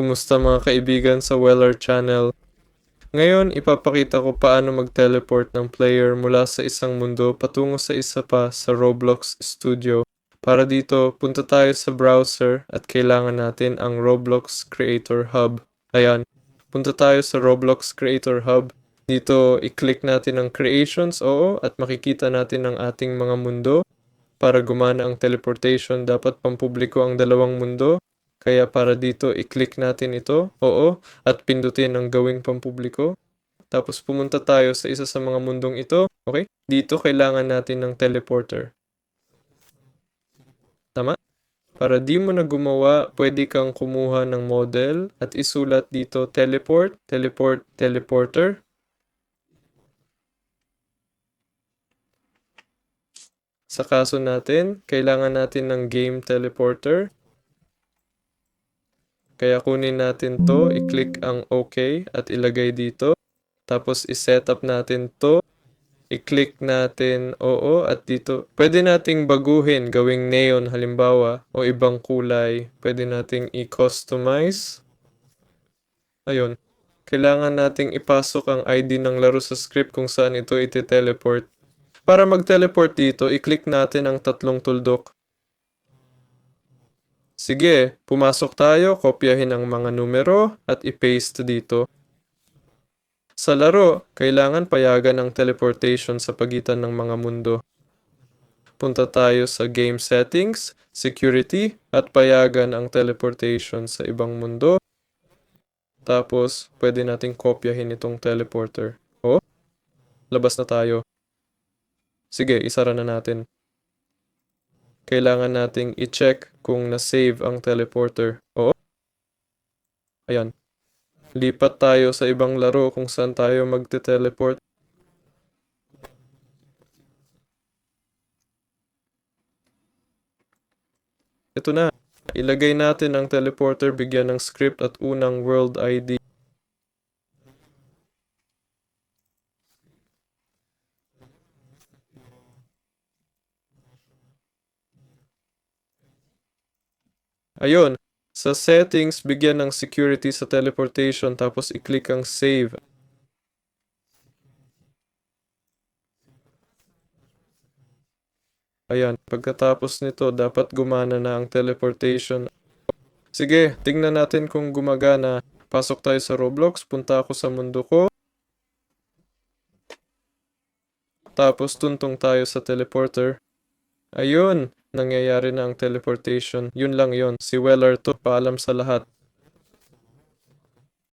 Kumusta mga kaibigan sa Weller Channel? Ngayon, ipapakita ko paano mag-teleport ng player mula sa isang mundo patungo sa isa pa sa Roblox Studio. Para dito, punta tayo sa browser at kailangan natin ang Roblox Creator Hub. Ayan, punta tayo sa Roblox Creator Hub. Dito, i-click natin ang Creations, oo, at makikita natin ang ating mga mundo. Para gumana ang teleportation, dapat pampubliko ang dalawang mundo. Kaya para dito, i-click natin ito, oo, at pindutin ang gawing pampubliko. Tapos pumunta tayo sa isa sa mga mundong ito, okay? Dito kailangan natin ng teleporter. Tama? Para di mo na gumawa, pwede kang kumuha ng model at isulat dito teleport, teleport, teleporter. Sa kaso natin, kailangan natin ng game teleporter. Kaya kunin natin to, i-click ang OK at ilagay dito. Tapos i-set up natin to. I-click natin oo at dito. Pwede nating baguhin, gawing neon halimbawa o ibang kulay. Pwede nating i-customize. Ayun. Kailangan nating ipasok ang ID ng laro sa script kung saan ito iti-teleport. Para mag-teleport dito, i-click natin ang tatlong tuldok. Sige, pumasok tayo, kopyahin ang mga numero at i-paste dito. Sa laro, kailangan payagan ang teleportation sa pagitan ng mga mundo. Punta tayo sa Game Settings, Security, at payagan ang teleportation sa ibang mundo. Tapos, pwede nating kopyahin itong teleporter. O, labas na tayo. Sige, isara na natin kailangan nating i-check kung na-save ang teleporter. Oo. Ayan. Lipat tayo sa ibang laro kung saan tayo magte-teleport. Ito na. Ilagay natin ang teleporter bigyan ng script at unang world ID. Ayun. Sa settings, bigyan ng security sa teleportation tapos i-click ang save. Ayan, pagkatapos nito, dapat gumana na ang teleportation. Sige, tingnan natin kung gumagana. Pasok tayo sa Roblox, punta ako sa mundo ko. Tapos tuntong tayo sa teleporter. Ayun, nangyayari na ang teleportation. Yun lang yun. Si Weller to, paalam sa lahat.